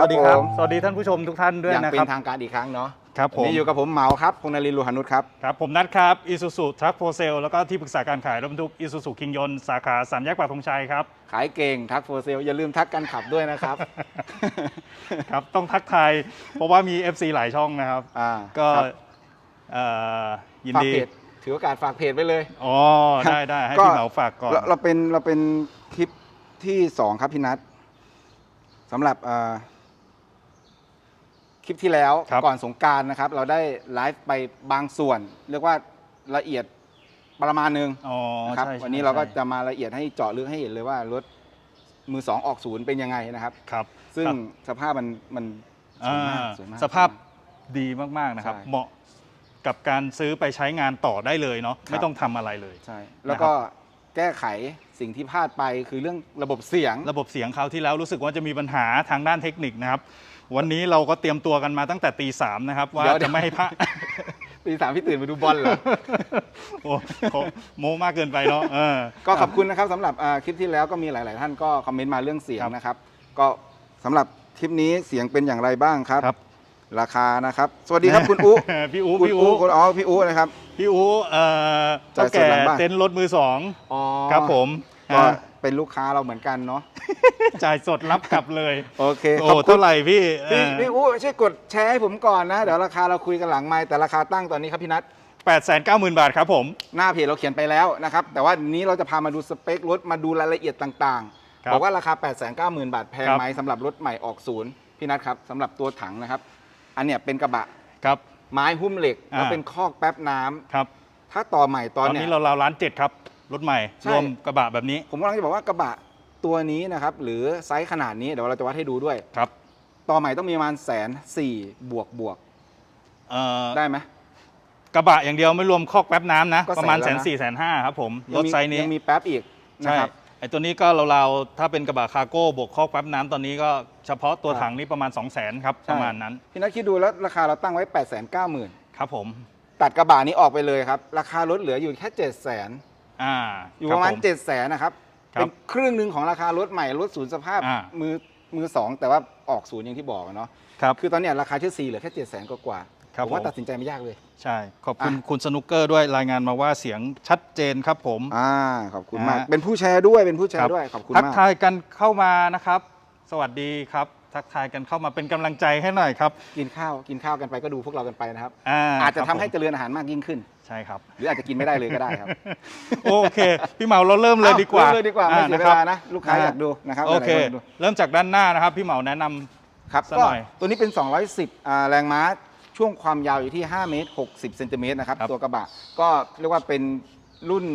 สวัสดีครับผมสวัสดีท่านผู้ชมทุกท่านด้วยอย่างนะเป็ครับนทางการอีกครั้งเนาะครับผมวันนี้อยู่กับผมเหมาครับพงษ์นรินทร์ลูหานุชครับ ครับ ผมนัทครับ Isuzu Truck for Sale แล้วก็ที่ปรึกษาการขายรถบรรทุก Isuzu คิงยนสาขาสามแยกปากธงชัยครับ ขายเก่งทักโฟเซลอย่าลืมทักกันขับด้วยนะครับ ครับ ต้องทักทายเพราะว่ามี FC หลายช่องนะครับอ่าก็ครับเอ่อยินฝากดีเพจถือโอกาสฝากเพจไว้เลยอ๋อได้ได้ให้ก็พี่เหมาฝากก่อนเราเราเป็นเราเป็นคลิปที่สองครับพี่นัทสำหรับเอ่อค ลิปที่แล้วครับก่อนสงกรารนะครับ เราได้ไลฟ์ไปบางส่วน เรียกว่าละเอียดประมาณหนึงอ๋อนะครับ ใช่ใช่วันนี้เราก็ใช่จะมาละเอียดให้เจาะลึกให้เห็นเลยว่ารถมือสองออกศูนย์เป็นยังไงนะครับ ครับซึ่งครับสภาพมันมันสวยมากอ่าสวยมาก สภาพดีมากๆนะครับ ใช่เหมาะกับการซื้อไปใช้งานต่อได้เลยเนาะครับ ไม่ต้องทำอะไรเลย ใช่แล้วก็แก้ไขสิ่งที่พลาดไปคือเรื่องระบบเสียง ระบบเสียงคราวที่แล้วรู้สึกว่าจะมีปัญหาทางด้านเทคนิคนะครับ วันนี้เราก็เตรียมตัวกันมาตั้งแต่ตีสามนะครับ ว่าเดี๋ยวเดี๋จะยวไม่ให้พระ ตีสามพี่ตื่นมาดูบอลเหรอ โอ้โหโมมากเกินไปเนาะเออ ก็ขอบคุณนะครับสำหรับอ่าคลิปที่แล้วก็มีหลาย ๆ ท่านก็คอมเมนต์มาเรื่องเสียงครับ นะครับ ก็สำหรับคลิปนี้เสียงเป็นอย่างไรบ้างครับ ครับ ราคานะครับ สวัสดีครับคุณอุ พี่อูคุณพี่อุอูคุณอ๋อพี่อุนะครับ พี่อูเอ่อจ่าเจ้ายสดแก่หลังบ้าน เต็นท์รถมือสองอ๋อครับผมก็อ่า เป็นลูกค้าเราเหมือนกันเนาะ จ่ายสดรับกลับเลย โอเคโอ้ขอบคุณ เท่าไหร่พี่พี่เออพี่อู้ช่วยกดแชร์ให้ผมก่อนนะ เดี๋ยวราคาเราคุยกันหลังไมค์แต่ราคาตั้งตอนนี้ครับพี่นัท แปดแสนเก้าหมื่นบาทครับผม หน้าเพจเราเขียนไปแล้วนะครับ แต่ว่านี้เราจะพามาดูสเปครถมาดูรายละเอียดต่างครับๆ บอกว่าราคา 8 9 0 0 0 0 บาทแพงครับ ไหมสำหรับรถใหม่ออกศูนย์พี่นัทครับสำหรับตัวถังนะครับ อันเนี้ยเป็นกระบะครับ ไม้หุ้มเหล็กอ่าแล้วเป็นคอกแป๊บน้ำครับ ถ้าต่อใหม่ตตออนนเนี้นี้ยเราราวล้านเจ็ดครับ รถใหม่ ใช่ รวมกระบะแบบนี้ผมกำลังจะบอกว่ากระบะตัวนี้นะครับ หรือไซส์ขนาดนี้เดี๋ยวเราจะวัดให้ดูด้วย ครับต่อใหม่ต้องมีประมาณแสนสี่บวกบวกเอ่อได้ไหม กระบะอย่างเดียวไม่รวมคอกแป๊บน้ำนะ ก็ประมาณแสแสนนแล้วนะ สี่แสนห้าครับผม รถยังมีไซส์นี้ยังมีแป๊บอีกนะใช่ครับ ไอตัวนี้ก็ราวๆถ้าเป็นกระบะคาร์โก้บวกคอกแป๊บน้ำตอนนี้ก็เฉพาะตัวครับถังนี่ประมาณ 2 0 0แสนครับ ใช่ ประมาณนั้นพี่นัทคิดดูแล้วราคาเราตั้งไว้ 8 9 0 0 0 0 ครับผม ตัดกระบะนี้ออกไปเลยครับ ราคารถเหลืออยู่แค่ 7 0 0 0 0 0 อ่าอยู่ประมาณคบผ7 0 0 0 0 0นะครับ ครับเป็นครึ่งหนึ่งของราคารถใหม่รถศูนย์สภาพอ่า มือมือสองแต่ว่าออกศูนย์อย่างที่บอกอะเนาะครับ คือตอนเนี้ยราคาเชื่อซีเหลือแค่7 0 0 0 0 0กว่าๆครับผมว่าผม ตัดสินใจไม่ยากเลย ใช่ ขอบคุณอะ คุณสนุกเกอร์ด้วยรายงานมาว่าเสียงชัดเจนครับผม อ่าขอบคุณมากอ่าเป็นผู้แชร์ด้วยเป็นผู้แชครัร์บด้วยขอบคุณทักมาก ทายกันเข้ามานะครับ สวัสดีครับ ทักทายกันเข้ามาเป็นกำลังใจให้หน่อยครับ กินข้าวกินข้าวกันไปก็ดูพวกเรากันไปนะครับ อ่าอาจจะคทำรับให้ผมเจริญอาหารมากยิ่งขึ้น ใช่ครับ หรืออาจจะกินไม่ได้เลยก็ได้ครับโอเค พี่เหมาเราเริ่มเลยดีกว่าเริ่มเลยดีกว่าไม่เสียเวลานะ ลูกค้าอ่อยากดูนะครับโอเค หลายๆนอยากดูเริ่มจากด้านหน้านะครับ พี่เหมาแนะนำ ครับสักก็หน่อยตัวนี้เป็น 210อ่าแรงม้าช่วงความยาวอยู่ที่ 5 เมตร 60เซนติเมตรนะครับ ครับตัวกระบะก็เรียกว่าเป็นรุ่น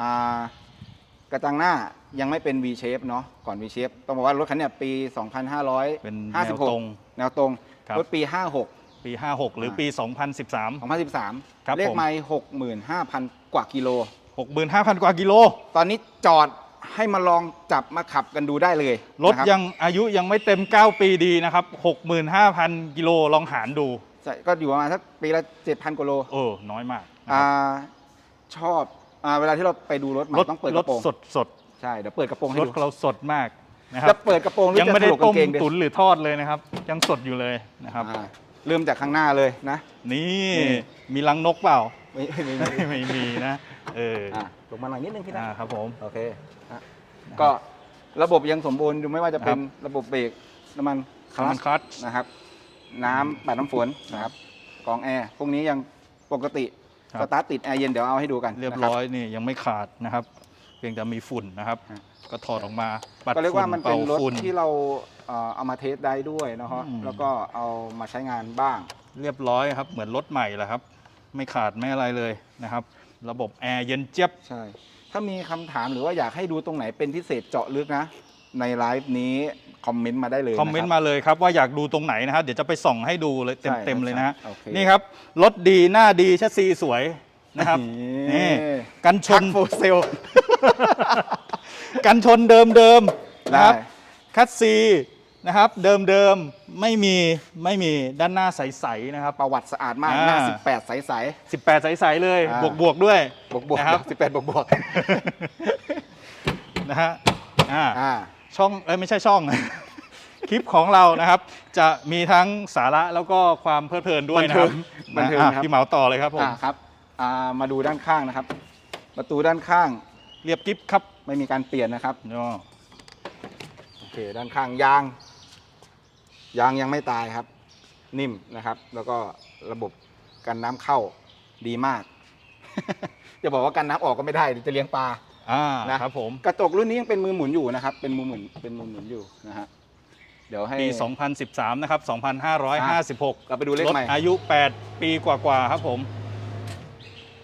อ่ากระจังหน้า ยังไม่เป็น V shape เนาะก่อน V shape ต้องบอกว่ารถคันเนี้ยปีเป็นแนวตรง2556แนวตรงครับ รถปี 56 ปี 56 หรือปี 2013 2013 ครับ เลขผมไมล์65,000 กว่ากิโล 65,000 กว่ากิโล ตอนนี้จอดให้มาลองจับมาขับกันดูได้เลยรถนะครับยังอายุยังไม่เต็ม 9 ปีดีนะครับ 65,000 กิโลลองหารดู ใช่ก็อยู่ประมาณสักปีละ 7,000กว่าโลเออ น้อยมากนะอ่าครับชอบอ่าเวลาที่เราไปดูรถใหม่รถต้องเปิดรกถระโปรง สดสด ใช่เดี๋ยวเปิดกระโปรงให้รถดูเราสดมากนะครัจะบเปิดกระโปรงหรือยังจะไม่ได้ถลกกาต้มงเกงดิตุ๋นหรือทอดเลยนะครับ ยังสดอยู่เลยนะครับ อ่าเริ่มจากข้างหน้าเลยนะ นี่นี่ มีรังนกเปล่า ไม่ไม่ไม่ไม่ไม่มีนะเอออ่าลงมาหน่อยนิดนึงพี่นะ อ่าครับผม โอเคฮะก็ระบบยังสมบูรณ์อยู่ไม่ว่าจะเป็นครับระบบเบรกน้ำมันคน้ำลัมัตนช์คัตนะครับ น้ำปัดน้ำฝนนะครับกรองแอร์พวกนี้ยังปกติครับ สตาร์ทติดแอร์เย็นเดี๋ยวเอาให้ดูกันเรียบนะคร้อยนี่ยังไม่ขาดนะครับ เพียงแต่มีฝุ่นนะครับฮะก็ถอดออกมาปัดก็เรียกว่ามันเป็นฝุ่รถฝุ่ที่เราเอ่อเอามาเทสได้ด้วยนะฮะอืม แล้วก็เอามาใช้งานบ้าง เรียบร้อยครับ เหมือนรถใหม่แหละครับ ไม่ขาดไม่อะไรเลยนะครับ ระบบแอร์เย็นเจี๊ยบ ใช่ ถ้ามีคำถามหรือว่าอยากให้ดูตรงไหนเป็นพิเศษเจาะลึกนะ ในไลฟ์นี้คอมเมนต์มาได้เลยคอมเมนต์นะรับมาเลยครับว่าอยากดูตรงไหนนะครับ เดี๋ยวจะไปส่องให้ดูเลยใช่เต็มๆเลยนะฮะใช่โอเคนี่ครับ รถดีหน้าดีชัดซีสวยนะครับนี่กันชชันกโฟเซล กันชนเดิมๆนะครับได้คัดซีนะครับเดิมๆไม่มีไม่มีด้านหน้าใสๆนะครับ ประวัติสะอาดมากอ่าหน้า 18 ใส18 ใสๆเลยอ่าบวกๆด้วยๆบวกบวกนะครับ18 บวกบวกนะฮะอ่าอ่าช่องเอ้ยไม่ใช่ช่องคลิปของเรานะครับ จะมีทั้งสาระแล้วก็ความเพลิดเพลินด้วยนะครับบันเทิงอะครับพี่เหมาต่อเลยครับผมอ่าครับอ่ามาดูด้านข้างนะครับ ประตูด้านข้าง เรียบกิ๊บครับ ไม่มีการเปลี่ยนนะครับย่อโอเคด้านข้างยาง ยางยังไม่ตายครับ นิ่มนะครับ แล้วก็ระบบกันน้ำเข้าดีมากจะบอกว่ากันน้ำออกก็ไม่ได้เดี๋ยวจะเลี้ยงปลาอ่านะครับผมกระจกรุ่นนี้ยังเป็นมือหมุนอยู่นะครับ เป็นมือหมุนเป็นมือหมุนอยู่นะฮะเดี๋ยวให้ปี 2013 นะครับ 2556 เราไปดูเลขรถใหม่อายุ 8 ปีกว่าๆ ครับผม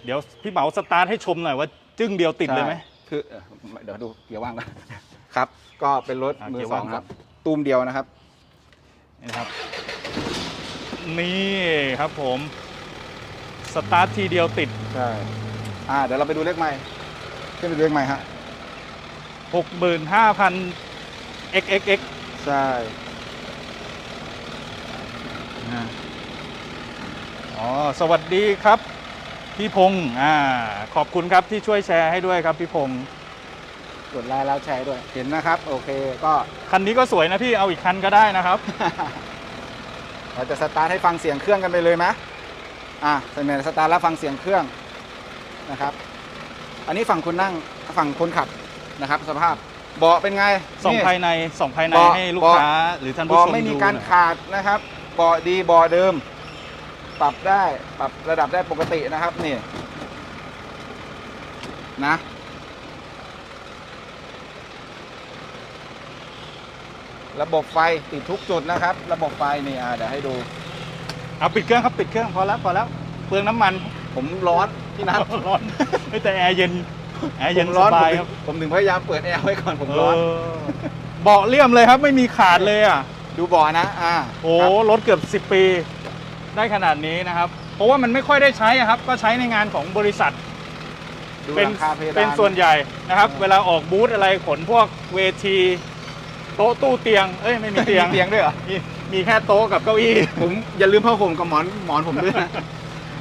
เดี๋ยวพี่เหมาสตาร์ทให้ชมหน่อยว่า จึ้งเดียวติดเลยไหม ใช่คือเอ่อเดี๋ยวดูเกียร์ว่างก่อนครับ ก็เป็นรถอะมืเกีอยร์สอว่างงครับก่ตูมเดียวนะครับนี่นะครับ นี่ครับผม สตาร์ททีเดียวติด ใช่ อ่า เดี๋ยวเราไปดูเลขใหม่ ขึ้นไปดูเลขใหม่ฮะ 65,000 xxx ใช่อ๋อ สวัสดีครับ พี่พงศ์อ่า ขอบคุณครับที่ช่วยแชร์ให้ด้วยครับพี่พงศ์กดไลค์แล้วแชร์ด้วย เห็นนะครับ โอเคก็ คันนี้ก็สวยนะพี่เอาอีกคันก็ได้นะครับ เราจะสตาร์ทให้ฟังเสียงเครื่องกันไปเลยไหมอะสมัยสตาร์ทแล้วฟังเสียงเครื่องนะครับ อันนี้ฝั่งคนนั่งฝั่งคนขับนะครับ สภาพเบาะเป็นไงส่องนี่ ภายในส่องภายในเบาะให้ลูกเบาะ ค้า หรือท่านผู้ชเบาะมไม่มีดูการหน่อยขาดนะครับเบาะดีเบาะเดิม ปรับได้ปรับระดับได้ปกตินะครับนี่นะระบบไฟติดทุกจุดนะครับ ระบบไฟนี่อะเดี๋ยวให้ดู เอาปิดเครื่องครับปิดเครื่องพอแล้วพอแล้วเปลืองน้ำมันผมร้อนที่นัดร้อนไม่แต่แอร์เย็นแอร์เย็นผมสร้อนบายผมถึงครับผมถึงพยายามเปิดแอร์ไว้ก่อนผมร้อนเออเบาะเลี่ยมเลยครับไม่มีขาดเลยอะดูเบาะนะอ่าโอ้ครับรถเกือบ10ปี ได้ขนาดนี้นะครับ เพราะว่ามันไม่ค่อยได้ใช้อะครับ ก็ใช้ในงานของบริษัท ดูเป็นหลังคาเพดาน เป็นส่วนใหญ่นะครับอ่าเวลาออกบูธอะไรขนพวกเวทีโต๊ะตู้เตียง เอ้ยไม่มีเตียง มีเตียงด้วยเหรอ มีมีแค่โต๊ะกับเก้าอี้ผมอย่าลืมผ้าห่มกับหมอนหมอนผมด้วยนะ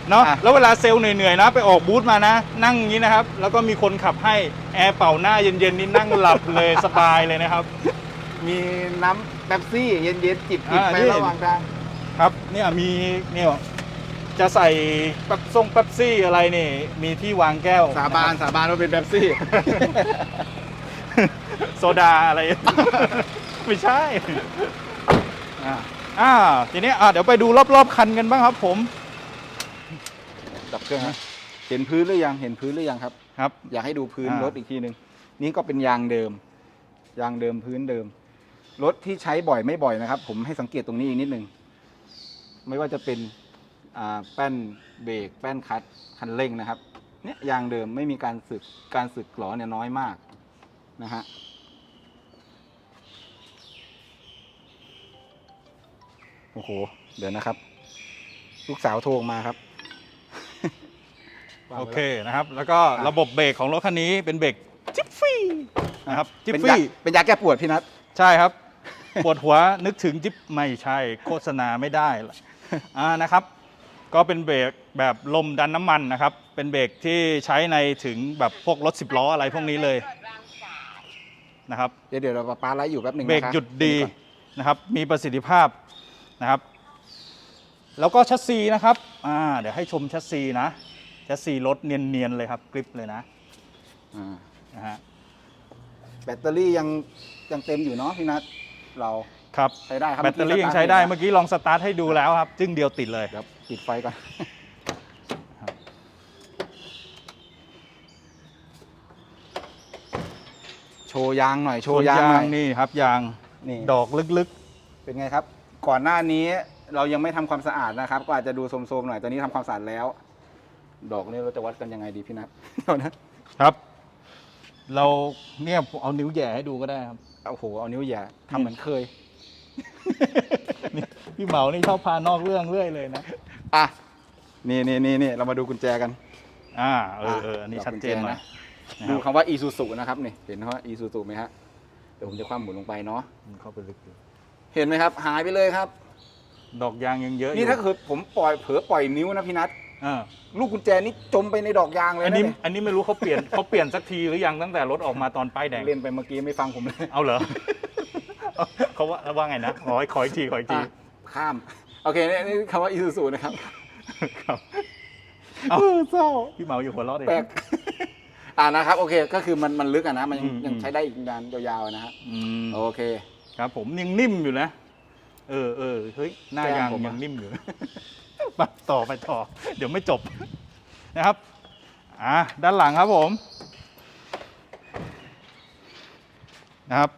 เนาะอะ แล้วเวลาเซลล์เหนื่อยๆนะ ไปออกบูธมานะ นั่งอย่างนี้นะครับ แล้วก็มีคนขับให้แอร์เป่าหน้าเย็นๆนี่นั่งหลับเลยสบายเลยนะครับ มีน้ำเป๊ปซี่ เย็นๆจิบจิบอ่าไปนี่ ระหว่างทาง ครับเนี่ยมีเนี่ยจะใส่แป๊บซงแป๊บซี่อะไรนี่ มีที่วางแก้วสาบานสาบานว่าเป็นเป๊ปซี่ โซดาอะไร ไม่ใช่อ่าอ่าทีนี้อ่าเดี๋ยวไปดูรอบๆคันกันบ้างครับ ผม ดับเครื่องฮะเห็นพื้นหรือยังเห็นพื้นหรือยังครับ ครับ อยากให้ดูพื้นอ่าร รถอีกทีหนึ่งนี่ก็เป็นยางเดิม ยางเดิมพื้นเดิม รถที่ใช้บ่อยไม่บ่อยนะครับ ผมให้สังเกตตรงนี้อีกนิดนึง ไม่ว่าจะเป็นอ่าแป้นเบรกแป้นคลัตช์คันเร่งนะครับเนี่ยยางเดิมไม่มีการสึกการสึกหลอเนี่ยน้อยมากนะฮะโอ้โห เดี๋ยวนะครับ ลูกสาวโทรมาครับ โอเคนะครับ แล้วก็อะระบบเบรกของรถคันนี้เป็นเบรกจิฟฟี่นะครับจิฟเป็นยาฟี่เป็นยาแก้ปวดพี่นัทใช่ครับ ปวดหัวนึกถึงจิบไม่ใช่ โฆษณาไม่ได้ละ อ่านะครับก็เป็นเบรกแบบลมดันน้ำมันนะครับ เป็นเบรกที่ใช้ในถึงแบบพวกรถสิบล้ออะไรพวกนี้เลยนะครับ เดี๋ยวเดี๋ยวเราปาไลฟ์อยู่แป๊บหนึ่งเบรกนะคะหยุดดีก่อนนะครับ มีประสิทธิภาพนะครับ แล้วก็ชัสซีนะครับอ่าเดี๋ยวให้ชมชัสซีนะชัสซีรถเนียนๆเลยครับกริปเลยนะอ่านะฮะแบตเตอรี่ยังยังเต็มอยู่เนาะพี่นัทเรา ครับใช้ได้ครับแบตเตอรี่ยังใช้ได้เมื่อกี้ลองสตาร์ทให้ดูแล้วครับ จึงเดียวติดเลยเดี๋ยวปิดไฟก่อนครับโชว์ยางหน่อยโชส่วว์นยางยาหน่งอยนี่ครับยางนี่ดอกลึกเป็นไงครับ ก่อนหน้านี้เรายังไม่ทำความสะอาดนะครับ ก็อาจจะดูโทรมๆหน่อยตอนนี้ทำความสะอาดแล้ว ดอกนี้เราจะวัดกันยังไงดีพี่นัทเดี๋ยวนะๆครับ เราเนี่ยเอานิ้วแหย่ให้ดูก็ได้ครับโอ้โหเอานิ้วแหย่ทำเหมือนเคย นี่พี่เหมานี่ชอบพานอกเรื่องเรื่อยเลยนะ อะ นี่นี่นี่นี่เรามาดูกุญแจกัน อ่า เออเอออันนี้ดอกชัดเจนหน่อยกุญแจนะดูคำว่า e ีซูซูนะครับนี่เห็นคำว่า e ีซูซูไหมฮะเดี๋ยวผมจะคว่ำหมุนลงไปเนาะมันเข้าไปลึกอยู่เห็นไหมครับ หายไปเลยครับ ดอกยางยังเยอะอยู่นี่ถ้าเกิดผมปล่อยเผลอปล่อยนิ้วนะพี่นัทอ่าลูกกุญแจนี่จมไปในดอกยางเลยอันนะนี้เนี่ยอันนี้ไม่รู้เขาเปลี่ยนเขาเปลี่ยนสักทีหรือยังตั้งแต่รถออกมาตอนป้ายแดง เล่นไปเมื่อกี้ไม่ฟังผมเลย เอาเหรอ เขาว่าว่าไงนะขอขออีกทีขออีกที อะข้าม โอเคนี่นี่คำว่าอีซูซูนะครับ ครับเอาเออเศร้าพี่เหมาอยู่หัวเราะเองแปลก อ่านะครับ โอเค ก็คือมันมันลึกอะนะ มันยังอืมยังอืม ใช้ได้อีกนานยาวๆนะฮะอืมโอเค ครับ ผมยังนิ่มอยู่นะ เออเออเฮ้ยหน้ายางแก้มผมอะ ยังนิ่มอยู่ ไปต่อไปต่อ เดี๋ยวไม่จบ นะครับ อะด้านหลังครับผม นะครับ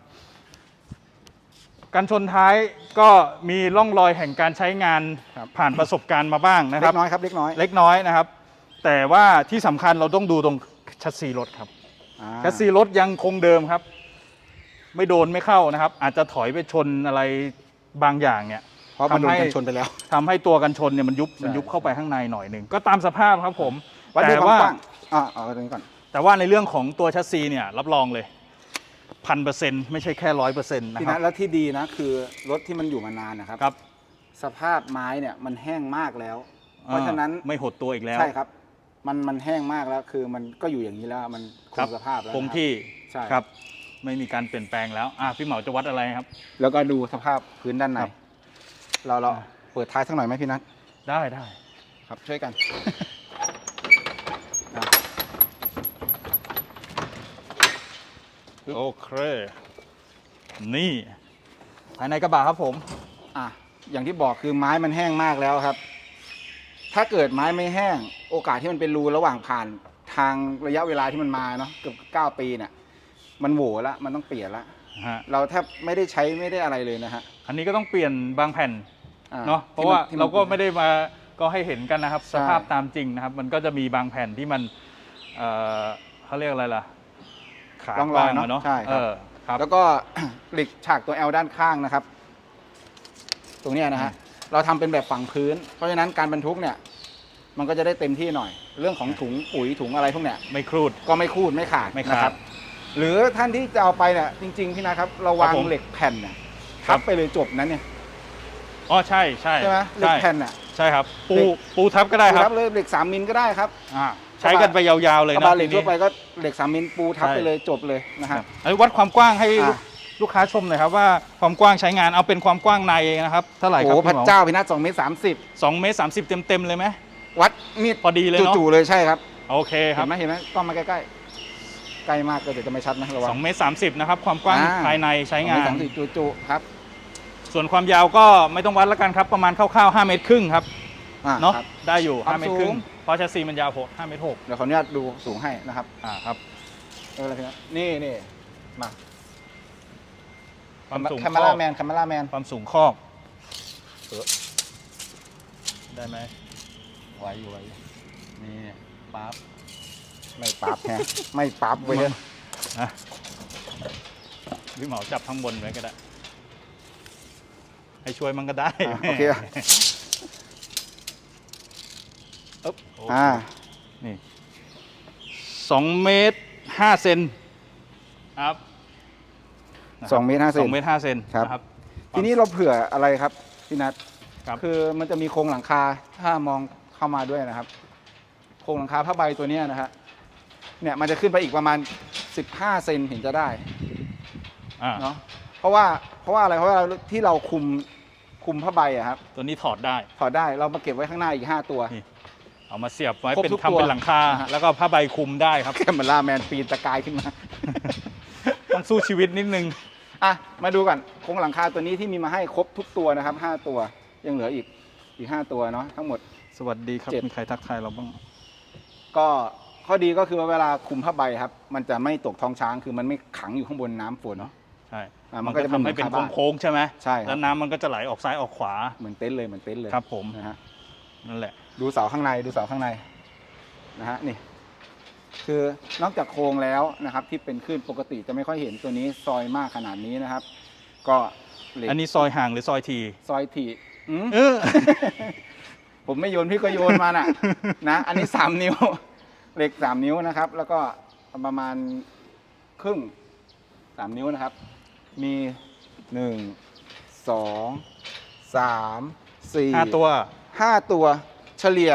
การชนท้ายก็มีร่องรอยแห่งการใช้งานครับผ่านประสบการณ์มาบ้างนะคเล็รับกน้อยครับเล็กน้อยเล็กน้อยนะครับ แต่ว่าที่สำคัญเราต้องดูตรงชัดซีรถครับอ่าแชสซีรถยังคงเดิมครับ ไม่โดนไม่เข้านะครับ อาจจะถอยไปชนอะไรบางอย่างเนี่ยเพราะมันโดนทำให้กันชนไปแล้วทำให้ตัวกันชนเนี่ยมันยุบใช่มันยุบเข้าไปข้างในหน่อยหนึ่งก็ตามสภาพครับผมวัดดูแต่ความว่ากว้างอ่าเอาตรงนี้ก่อนแต่ว่าในเรื่องของตัวแชัสซีเนี่ยรับรองเลย พันเปอร์เซ็นต์ไม่ใช่แค่ร้อยเปอร์เซ็นต์นะที่คนัรัดบแล้วที่ดีนะ คือรถที่มันอยู่มานานนะครับ ครับสภาพไม้เนี่ยมันแห้งมากแล้ว เพราะฉะนั้นอ่ไม่หดตัวอีกแล้วใช่ครับ มันมันแห้งมากแล้ว คือมันก็อยู่อย่างนี้แล้วมันคครังบสภาพแล้วคงนะครับ ที่ใช่ ครับ ไม่มีการเปลี่ยนแปลงแล้วอะพี่เหมาจะวัดอะไรครับ แล้วก็ดูสภาพพื้นด้านในครับ เราเราอ่าเปิดท้ายสักหน่อยไหมพี่นัทได้ได้ ครับช่วยกัน อะ โอเค นี่ภายในกระบะครับผม อะ อย่างที่บอกคือไม้มันแห้งมากแล้วครับ ถ้าเกิดไม้ไม่แห้ง โอกาสที่มันเป็นรูระหว่างผ่านทางระยะเวลาที่มันมาเนาะเกือบเก้าปีเนี่ยมันโหวละมันต้องเปลี่ยนละฮะเราแทบไม่ได้ใช้ไม่ได้อะไรเลยนะฮะอันนี้ก็ต้องเปลี่ยนบางแผ่นอ่เนาะเพราะว่าที่นเราก็ไม่ได้มาก็ให้เห็นกันนะครับใช่สภาพตามจริงนะครับ มันก็จะมีบางแผ่นที่มันเอ่อเขาเรียกอะไรล่ะ ขาร่องกรอยว้างเนาะอะเนาะใช่ครับเออครับแล้วก็เหล็กฉากตัว L ด้านข้างนะครับ ตรงเนี้ยนะฮะเราทำเป็นแบบฝังพื้น เพราะฉะนั้นการบรรทุกเนี่ยมันก็จะได้เต็มที่หน่อย เรื่องของถุงปุ๋ยถุงอะไรพวกเนี้ยไม่ครูดก็ไม่คูดไม่ขาดไม่ขาดนะครับหรือท่านที่จะเอาไปเนี่ยจริง ๆ พี่นะครับ เราวางครับผมเหล็กแผ่นเนี่ยครัทับบไปเลยจบนั้นเนี่ยอ๋อใช่ใช่ใช่ไหมเหล็ใช่กแผ่นน่ะใช่ครับ ปูเหล็กปูทับก็ได้ครับทับเลยเหล็กสามมิลก็ได้ครับ อ่า ใช้กันไปยาวๆเลยกระนะบะเหล็กทีทั่นี้วไปก็เหล็กสามมิลปูทับใช่ ไปเลยจบเลยนะคฮะรับอันนี้วัดความกว้างให้ลูกอะ ลูกค้าชมหน่อยครับว่าความกว้างใช้งานเอาเป็นความกว้างในนะครับเท่าไหร่ครับโอ้พระพี่หมอเจ้าพี่นัทสองเมตรสามสิบสองเมตรสามสิบเต็มๆเลยไหมวัดมีดพอดีเลยเนาะจู่ๆเลยใช่ครับโอเคคเห็รับนไหมเห็นไหมกล้องมาใกล้ๆใกล้มากก็เดี๋ยวจะไม่ชัดนะระวัสองงเมตรสามสิบนะครับความกว้างอ่า ภายในใช้งาสอนงเมตรสามสิบจู่ๆครับส่วนความยาวก็ไม่ต้องวัดแล้วกันครับ ประมาณคร่าวๆ5เมตรครึ่งครับ อ่าเนาะครับได้อยู่ความ5เมตรครึ่สูง งเพราะแชสซีมันยาวหก5เมตรหกเดี๋ยวขออนุญาตดูสูงให้นะครับอ่าครับเอออะไรพี่นัทนี่นี่มาความสูงแคคมอราบแมนแคมราแมนความสูงคอบเออได้ไหมไหวอยู่ไหวอยู่นี่ปั๊บไม่ปับแฮะ ไม่ปับเว้ยนะพี่เหมาจับข้างบนไว้ก็ได้ให้ช่วยมันก็ได้ อะโอเค อึ๊บโอเคอ่านี่สองเมตรห้าเซนครับนะครับสองเมตรห้าเซสนองเมตรห้าเซนครับนะครับ ทีนี้เราเผื่ออะไรครับพี่นัทครับคือมันจะมีโครงหลังคาถ้ามองเข้ามาด้วยนะครับ โครงหลังคาผ้าใบตัวเนี้ยนะฮะเนี่ยมันจะขึ้นไปอีกประมาณ 15 เซนเห็นจะได้อ่าเนาะเพราะว่าเพราะว่าอะไรเพราะว่าที่เราคุมคุมผ้าใบอะครับ ตัวนี้ถอดได้ถอดได้เรามาเก็บไว้ข้างหน้าอีก 5 ตัวนี่ เอามาเสียบไว้ครบเป็นทุกทำตัว เป็นหลังคาอ่าฮะแล้วก็ผ้าใบคลุมได้ครับ แคมเบล่าแมนปีนตะกายขึ้นมา ต้องสู้ชีวิตนิดนึง อะ มาดูกันโครงหลังคาตัวนี้ที่มีมาให้ครบทุกตัวนะครับ 5 ตัวยังเหลืออีกอีก 5 ตัวเนาะทั้งหมด สวัสดีครับ เจ็ด มีใครทักทายเราบ้าง ก็ข้อดีก็คือว่าเวลาคุมผ้าใบครับ มันจะไม่ตกท้องช้างคือมันไม่ขังอยู่ข้างบนน้ำฝนเนาะ ใช่อ่ามัมันนก็ก็จะเป็นทำให้เป็นหลังคาบ้านโค้งๆใช่ไหมใช่ครับ แล้วน้ำมันก็จะไหลออกซ้ายออกขวา เหมือนเต็นท์เลยเหมือนเต็นท์เลยครับผม นะฮะนั่นแหละ ดูเสาข้างในดูเสาข้างในนะฮะนี่คือนอกจากโครงแล้วนะครับ ที่เป็นขึ้นปกติจะไม่ค่อยเห็นตัวนี้ซอยมากขนาดนี้นะครับ ก็เหล็กอันนี้ซอยห่างหรือซอยที ซอยถี่อืมเออ ผมไม่โยนพี่ก็โยนมาน่ะ นะอันนี้สามนิ้ว เหล็กสามนิ้วนะครับ แล้วก็ประมาณครึ่งสามนิ้วนะครับ มีหนึ่งสองสามสี่ห้าตัวห้าตัว เฉลี่ย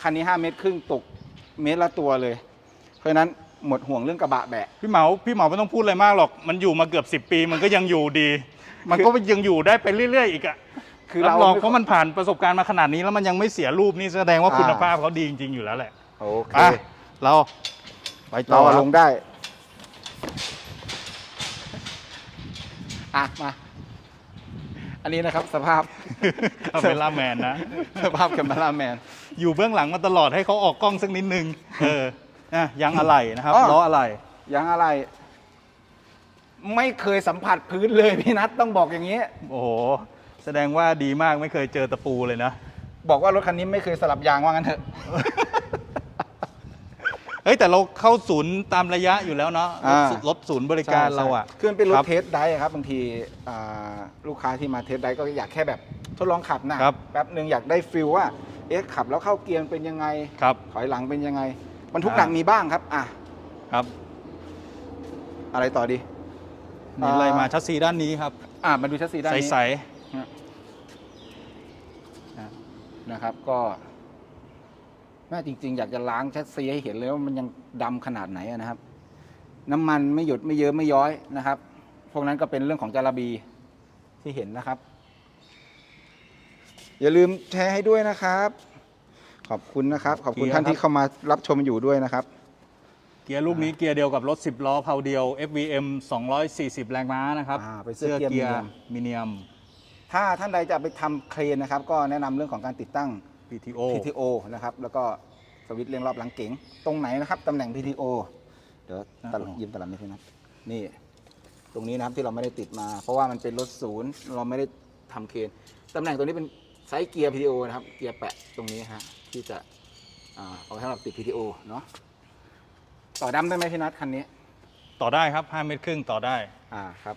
คันนี้ห้าเมตรครึ่งตกเมตรละตัวเลย เพราะฉะนั้นหมดห่วงเรื่องกระบะแบะ พี่เหมาพี่เหมาไม่ต้องพูดอะไรมากหรอก มันอยู่มาเกือบ 10 ปี มันก็ยังอยู่ดี มันก็ยังอยู่ได้ไปเรื่อย ๆ อีกอะคือรับเรารองเพราะมันผ่านประสบการณ์มาขนาดนี้แล้วมันยังไม่เสียรูปนี่แสดงว่าอ่า คุณภาพเขาดีจริงๆอยู่แล้วแหละโอเค อะเราไปต่เราอเอาคลรับงได้ อะ มา อันนี้นะครับสภาพคาเมล่าแมนนะ สภาพแคมเปราแมน อยู่เบื้องหลังมาตลอดให้เขาออกกล้องสักนิดนึง เออนะยังอะไรนะครับอ๋อล้ออะไรยังอะไร ไม่เคยสัมผัสพื้นเลยพี่นัทต้องบอกอย่างนี้ โอ้โห แสดงว่าดีมากไม่เคยเจอตะปูเลยนะ บอกว่ารถคันนี้ไม่เคยสลับยางว่างั้นเถอะ เฮ้ยแต่เราเข้าศูนย์ตามระยะอยู่แล้วเนาะรถอ่ารรถศูนย์บริการเราอะใช่คือมันเป็นรถครับ เทสได้ครับบางทีอ่าลูกค้าที่มาเทสได้ก็อยากแค่แบบทดลองขับนะ ครับ แป๊บหนึ่งอยากได้ฟิลว่า เอ๊ะขับแล้วเข้าเกียร์เป็นยังไง ครับ ถอยหลังเป็นยังไงบรรทุกอ่า หนักมีบ้างครับ อะ ครับอะไรต่อดี นี่ไล่มาชัสซีด้านนี้ครับ อะมาดูชัสซีด้านนี้ใสนะครับ ก็ แม่จริง ๆ อยากจะล้างชัสซีให้เห็นเลยว่ามันยังดำขนาดไหนอะนะครับ น้ำมันไม่หยดไม่เยิ้มไม่ย้อยนะครับ พวกนั้นก็เป็นเรื่องของจาระบีที่เห็นนะครับ อย่าลืมแชร์ให้ด้วยนะครับ ขอบคุณนะครับ ขอบคุณท่านที่เข้ามารับชมอยู่ด้วยนะครับๆเกียร์ลูกนี้เกียร์เดียวกับรถ 10 ล้อเพาเดียว FVM 240 แรงม้านะครับอ่าเป็นเสื้อเกียร์เกียร์มิเนียม ถ้าท่านใดจะไปทำเครนนะครับ ก็แนะนำเรื่องของการติดตั้ง PTO PTO นะครับแล้วก็สวิตช์เร่งรอบหลังเก๋งตรงไหนนะครับตำแหน่ง PTO เดี๋ยวตลับอ่ายิ้มตลับนี้พี่นะนี่ตรงนี้นะครับที่เราไม่ได้ติดมา เพราะว่ามันเป็นรถศูนย์เราไม่ได้ทำเคนตำแหน่งตรงนี้เป็นไซส์เกียร์ PTO นะครับเกียร์แปะตรงนี้ฮะที่จะอ่าเอาไว้สำหรับติด PTO เนาะต่อดำได้ไหมพี่นัทคันนี้ ต่อได้ครับ5เมตรครึ่งต่อได้อ่าครับ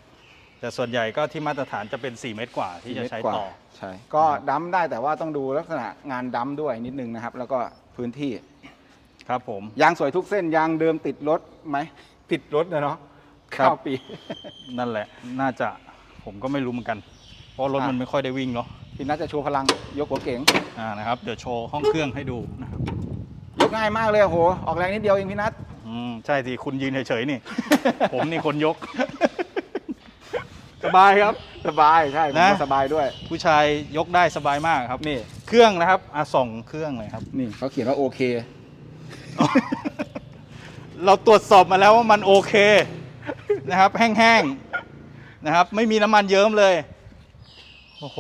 แต่ส่วนใหญ่ก็ที่มาตรฐานจะเป็น 4 เมตรกว่าที่จะใช้4เมตรกว่าต่อ ใช่ก็ดัมได้แต่ว่าต้องดูลักษณะงานดัมด้วยนิดนึงนะครับ แล้วก็พื้นที่ครับผม ยางสวยทุกเส้นยางเดิมติดรถไหมติดรถนะเนาะครับเก้าปี นั่นแหละน่าจะผมก็ไม่รู้เหมือนกัน เพราะรถอะมันไม่ค่อยได้วิ่งเนาะพี่นัทจะโชว์พลังยกหัวเก๋ง อ่านะครับเดี๋ยวโชว์ห้องเครื่องให้ดูนะครับยกง่ายมากเลยโอ้โหออกแรงนิดเดียวเองพี่นัท อืมใช่สิคุณยืนเฉยๆนี่ ผมนี่คนยก สบายครับสบายใช่ผมนะก็สบายด้วย ผู้ชายยกได้สบายมากครับนี่ เครื่องนะครับอะส่องเครื่องเลยครับ นี่เขาเขียนว่าโอเค เราตรวจสอบมาแล้วว่ามันโอเค นะครับ แห้งๆนะครับ ไม่มีน้ำมันเยิ้มเลย โอ้โห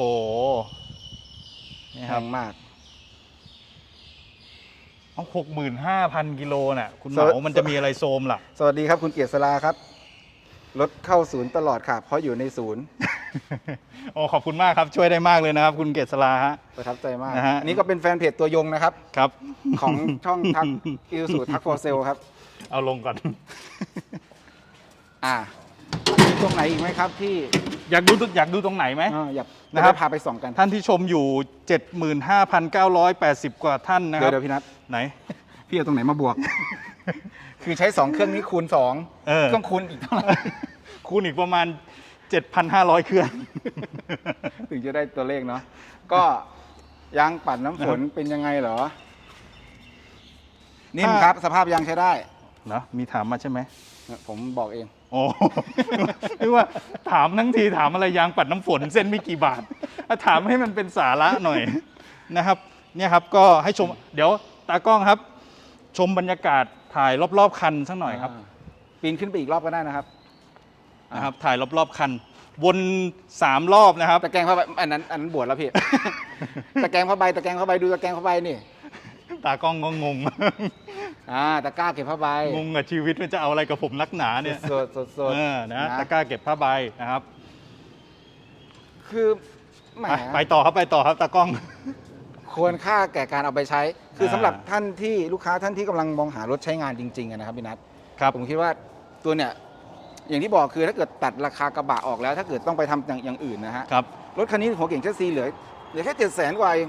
นี่คแพรับงมาก เอาหกหมื่นห้าพันกิโลน่ะ คุณเหสวัสมามันจะมีอะไรโซมล่ะ สวัสดีครับคุณเกียรติสลาครับ รถเข้าศูนย์ตลอดค่ะ เพราะอยู่ในศูนย์ โอ้ขอบคุณมากครับช่วยได้มากเลยนะครับ คุณเกษราฮะ ประทับใจมากนะฮะ อันนี้ก็เป็นแฟนเพจตัวยงนะครับ ครับ ของช่องทักอิวสูทักโฟเซลครับ เอาลงก่อน อ่ามีตรงไหนอีกไหมครับที่อยากดูอยากดูตรงไหนไหม อ่าอยากนะนะคครัรับ บพาไปส่องกัน ท่านที่ชมอยู่ 75,980 กว่าท่านนะคเดี๋ยรัวบ เดี๋ยวพี่นัทไหน พี่เอาตรงไหนมาบวก คือใช้สองเครื่องนี้คูณสองเออ ต้องคูณอีกเท่าไหร่ คูณอีกประมาณ 7,500 เครื่อง ถึงจะได้ตัวเลขเนาะก็ยางปัดน้ำฝนเป็นยังไงเหรอ นิ่มถ้าครับ สภาพยางใช้ได้ เนอะมีถามมาใช่ไหมผมบอกเอง โอ้นึกว่าถามทั้งทีถามอะไรยางปัดน้ำฝนเส้นไม่กี่บาทถ้าถามให้มันเป็นสาระหน่อย นะครับ เนี่ยครับก็ให้ชม เดี๋ยวตากล้องครับ ชมบรรยากาศ ถ่ายรอบๆคันสักหน่อยครับาปีนขึ้นไปอีกรอบก็ได้นะครับนะครับ ถ่ายรอบๆคัน วนสามรอบนะครับตะแกรงผ้าใบอันนั้นอันนั้นบวชแล้วพี่ตะแกรงผ้าใบตะแกรงผ้าใบดูตะแกรงผ้าใบนี่ตากล้องก็งงอ่าตะกร้าเก็บผ้าใบงงกับชีวิตมันจะเอาอะไรกับผมนักหนาเนี่ยสดสดสดเออนะตะกร้าเก็บผ้าใบนะครับ คือแหมไปไปต่อครับไปต่อครับตากล้อง ควรค่าแก่การเอาไปใช้ คืออ่าสำหรับท่านที่ลูกค้าท่านที่กำลังมองหารถใช้งานจริงๆอะนะครับพี่นัทครับผมคิดว่าตัวเนี่ยอย่างที่บอกคือถ้าเกิดตัดราคากระบะออกแล้ว ถ้าเกิดต้องไปทำอย่างอย่างอื่นนะฮะครับรถคันนี้หัวเก่งแค่ซีเหลือเหลือแค่เจ็ดแสนกว่าเอง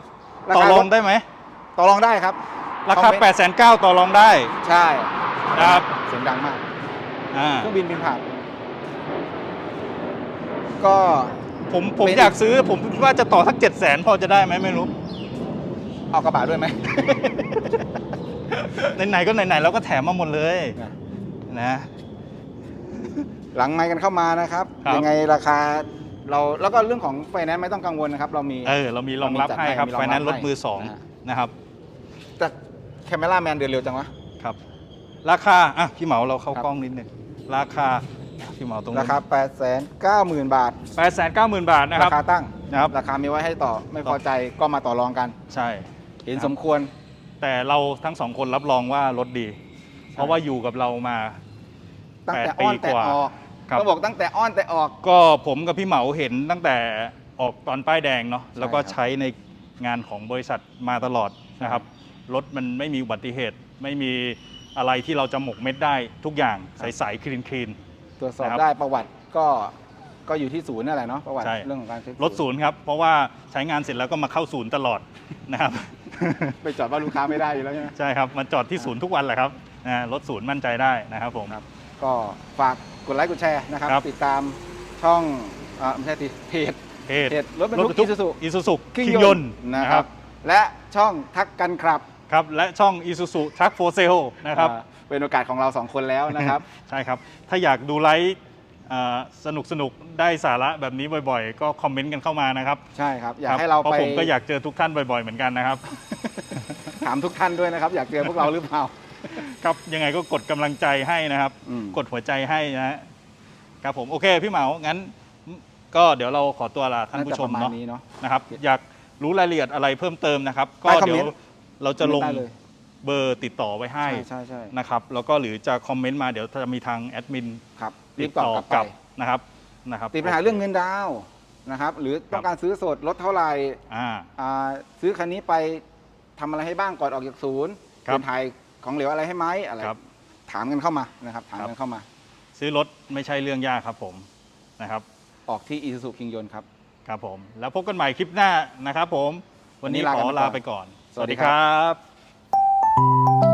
ราต่อคารอถงได้ไหมต่อรองได้ครับ ราคาคอมเมนต์8 9 0 0 0ต่อรองได้ใช่นะครับเสียงดังมากอ่าเครื่องบินบินผ่านก็ผมผมเป็นอยากซื้อผมว่าจะต่อสัก7 0 0 0 0 0พอจะได้ไหมไม่รู้ เอากระบะด้วยไหม ไหนๆก็ไหนๆเราก็แถมมาหมดเลยนะ หลังไมค์กันเข้ามานะครับ ครับ ยังไงราคาเราแล้วก็เรื่องของไฟแนนซ์ไม่ต้องกังวลนะครับ เรามี เออเรามีรองรับให้ครับมีรองรับไฟแนนซ์รถมือให้สองนะฮะนะครับแต่แคมเมล่าแมนเดินเร็วจังวะ ครับ ราคาอะพี่เหมาเราเข้าครับ กล้องนิดหนึ่งราคาพี่เหมาตรงราคา 8 9 0 0 0 0 บาท แปดแสนเก้าหมื่นบาทนะครับราคาตั้ง นะครับ ราคามีไว้ให้ต่อไม่พอใจก็มาต่อรองกัน ใช่ เห็นครับสมควร แต่เราทั้งสองคนรับรองว่ารถดี เพราะว่าอยู่กับเรามาตั้งแต่แปดปีอ้อนแต่กว่าออกครับก็บอกตั้งแต่อ้อนแต่ออก ก็ผมกับพี่เหมาเห็นตั้งแต่ออกตอนป้ายแดงเนาะแล้วก็ครับใช้ในงานของบริษัทมาตลอดนะครับรถมันไม่มีอุบัติเหตุ ไม่มีอะไรที่เราจะหมกเม็ดได้ทุกอย่างใสๆคลีนคลีนตรวจสอบนะครับได้ประวัติก็ก็อยู่ที่ศูนย์นั่นแหละเนาะประวัติใช่เรื่องของการเช็ครถศูนย์ครับ เพราะว่าใช้งานเสร็จแล้วก็มาเข้าศูนย์ตลอดนะครับ ไปจอดว่าลูกค้าไม่ได้อยู่แล้วใช่ไหมใช่ครับมันจอดที่ศูนย์ทุกวันแหละครับนะรถศูนย์มั่นใจได้นะครับผมครับก็ฝากกดไลค์กดแชร์นะครับ ครับ ติดตามช่องอ่าไม่ใช่ติเพจ เพจเพจรถบรรทุก Isuzu อีซูซูเครื่คิองงยยนนต์ต์นะนะคครัรับบและช่องทักกันครับครับ และช่องอีซูซูทักโฟเซลนะครับ อ่าเป็นโอกาสของเราสองคนแล้วนะครับ ใช่ครับ ถ้าอยากดูไลฟ์ สนุกสนุกๆได้สาระแบบนี้บ่อยๆ ก็คอมเมนต์กันเข้ามานะครับ ใช่ครับ อยากคบให้เราเพราะไปผมก็อยากเจอทุกท่านบ่อยๆ เหมือนกันนะครับ ถามทุกท่านด้วยนะครับ อยากเจอพวกเราหรือเปล่า ครับยังไงก็กดกำลังใจให้นะครับอืมกดหัวใจให้นะฮะครับผมโอเคพี่เหมางั้น ก็เดี๋ยวเราขอตัวลาท่านผู้ชมน่าจะประมาณเนาะนี้เนาะนะครับ อยากรู้รายละเอียดอะไรเพิ่มเติมนะครับ ก็ใต้คอมเดี๋เมยนวต์เราจะลงได้เลยเบอร์ติดต่อไว้ให้ใช่ใช่ใช่นะครับ แล้วก็หรือจะคอมเมนต์มาเดี๋ยวจะมีทางแอดมินครับรี ติบดตอบต่อกลับกลับไปนะครับนะครับติดปัญหาเรื่องเงินดาวน์นะครับ หรือต้องการซื้อสดลดเท่าไหร่อ่าอ่าซื้อคันนี้ไปทำอะไรให้บ้างก่อนออกจากศูนย์ครับเป็นถ่ายของเหลวอะไรให้ไหมอะไรครับถามกันเข้ามานะครับ ถามครักันบเข้ามา ซื้อรถไม่ใช่เรื่องยากครับผมนะครับ ออกที่อีซูซูคิงยนครับครับผม แล้วพบกันใหม่คลิปหน้านะครับผม วันนี้วันนี้ลาขกันอไปก่อนลาไปก่อนสสวัวัสสดีดีคครัรับ